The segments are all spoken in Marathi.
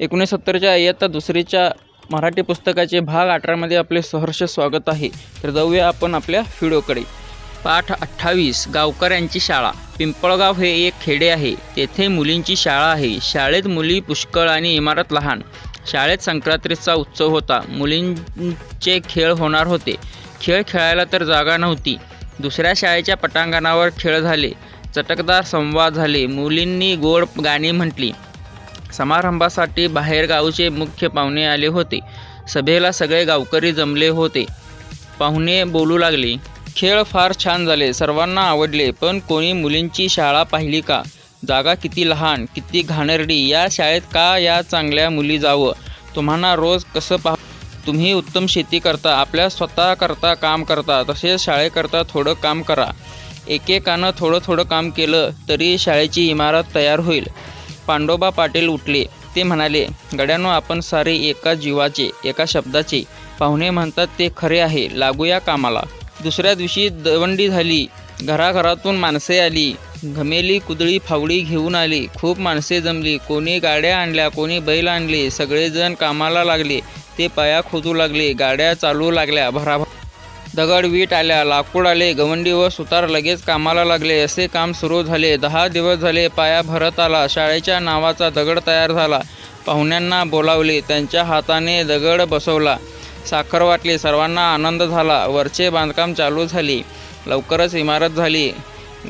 एकोणीसत्तरच्या इयत्ता दुसरीच्या मराठी पुस्तकाचे भाग अठरामध्ये आपले सहर्ष स्वागत आहे. तर जाऊया आपण आपल्या व्हिडिओकडे. पाठ अठ्ठावीस गावकऱ्यांची शाळा. पिंपळगाव हे एक खेडे आहे. तेथे मुलींची शाळा आहे. शाळेत मुली पुष्कळ आणि इमारत लहान. शाळेत संक्रांतीचा उत्सव होता. मुलींचे खेळ होणार होते. खेळ खेळायला तर जागा नव्हती. दुसऱ्या शाळेच्या पटांगणावर खेळ झाले. चटकदार संवाद झाले. मुलींनी गोड गाणी म्हटली. समारंभासाठी बाहेरगावचे मुख्य पाहुणे आले होते. सभेला सगळे गावकरी जमले होते. पाहुणे बोलू लागले खेळ फार छान झाले सर्वांना आवडले पण कोणी मुलींची शाळा पाहिली का? जागा किती लहान किती घाणेरडी या शाळेत का या चांगल्या मुली जावं? तुम्हाला रोज कसं पाह तुम्ही उत्तम शेती करता आपल्या स्वतः करता काम करता तसेच शाळेकरता थोडं काम करा. एकेकानं थोडं थोडं काम केलं तरी शाळेची इमारत तयार होईल. पांडोबा पाटील उठले. ते म्हणाले गड्यानो आपण सारे एका जीवाचे एका शब्दाचे पाहुणे म्हणतात ते खरे आहे. लागूया कामाला. दुसऱ्या दिवशी दवंडी झाली. घराघरातून माणसे आली. घमेली कुदळी फावडी घेऊन आली. खूप माणसे जमली. कोणी गाड्या आणल्या कोणी बैल आणले. सगळेजण कामाला लागले. ते पाया खोदू लागले. गाड्या चालू लागल्या. भराभर दगड वीट आल्या लाकूड आले गवंडी व सुतार लगेच कामाला लागले. असे काम सुरू झाले. दहा दिवस झाले पाया भरत आला. शाळेच्या नावाचा दगड तयार झाला. पाहुण्यांना बोलावले. त्यांच्या हाताने दगड बसवला. साखर वाटली. सर्वांना आनंद झाला. वरचे बांधकाम चालू झाले. लवकरच इमारत झाली.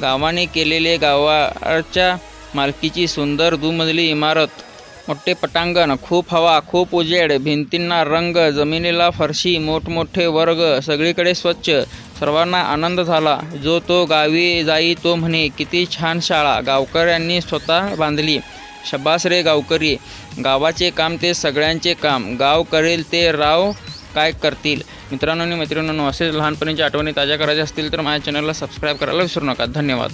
गावाने केलेले गावाच्या मालकीची सुंदर दुमजली इमारत. मोठे पटांगण खूप हवा खूप उजेड भिंतींना रंग जमिनीला फरशी मोठमोठे वर्ग सगळीकडे स्वच्छ. सर्वांना आनंद झाला. जो तो गावी जाई तो म्हणे किती छान शाळा. गावकऱ्यांनी स्वतः बांधली. शब्बास रे गावकरी गावाचे काम ते सगळ्यांचे काम. गाव करेल ते राव काय करतील? मित्रांनो आणि मैत्रिणींनो असेच लहानपणीच्या आठवणी ताज्या करायच्या असतील तर माझ्या चॅनलला सबस्क्राईब करायला विसरू नका. धन्यवाद.